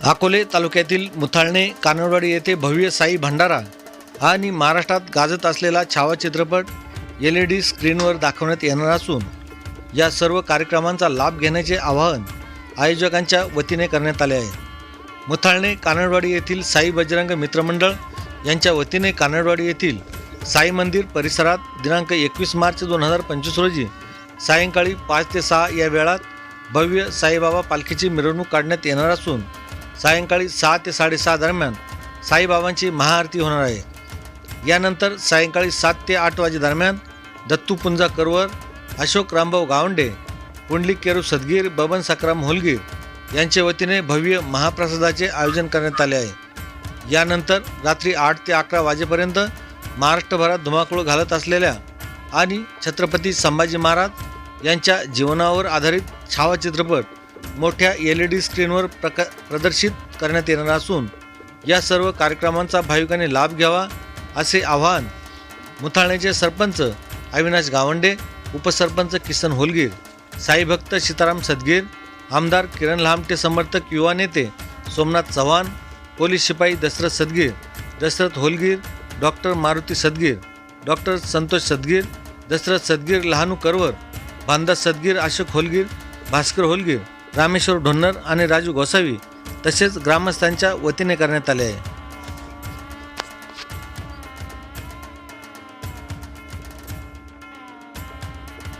अकोले तालुक्यातील मुथाळणे कानडवाडी येथे भव्य साई भंडारा आणि महाराष्ट्रात गाजत असलेला छावा चित्रपट एल ई डी स्क्रीनवर दाखवण्यात येणार असून या सर्व कार्यक्रमांचा लाभ घेण्याचे आवाहन आयोजकांच्या वतीने करण्यात आले आहे. मुथाळणे कानडवाडी येथील साई बजरंग मित्रमंडळ यांच्या वतीने कानडवाडी येथील साई मंदिर परिसरात दिनांक एकवीस मार्च दोन हजार पंचवीस रोजी सायंकाळी पाच ते सहा या वेळात भव्य साईबाबा पालखीची मिरवणूक काढण्यात येणार असून सायंकाळी सहा ते साडेसहा दरम्यान साईबाबांची महाआरती होणार आहे. यानंतर सायंकाळी सात ते आठ वाजेदरम्यान दत्तूपुंजा करवर अशोक रामभाऊ गावंडे पुंडलिक केरू सदगीर बबन सक्राम होलगीर यांच्या वतीने भव्य महाप्रसादाचे आयोजन करण्यात आले आहे. यानंतर रात्री आठ ते अकरा वाजेपर्यंत महाराष्ट्रभरात धुमाकूळ घालत असलेल्या आणि छत्रपती संभाजी महाराज यांच्या जीवनावर आधारित छावा चित्रपट मोठ्या एल ई डी स्क्रीनवर प्रका प्रदर्शित करण्यात येणार असून या सर्व कार्यक्रमांचा भाविकांनी लाभ घ्यावा असे आवाहन मुथाळण्याचे सरपंच अविनाश गावंडे उपसरपंच किसन होलगीर साईभक्त सीताराम सदगीर आमदार किरण लामटे समर्थक युवा नेते सोमनाथ चव्हाण पोलीस शिपाई दशरथ सदगीर दशरथ होलगीर डॉक्टर मारुती सदगीर डॉक्टर संतोष सदगीर दशरथ सदगीर लहानू करवर भानदास सदगीर अशोक होलगीर भास्कर होलगीर रामेश्वर ढोन्नर आणि राजू गोसावी तसेच ग्रामस्थांच्या वतीने करण्यात आले आहे.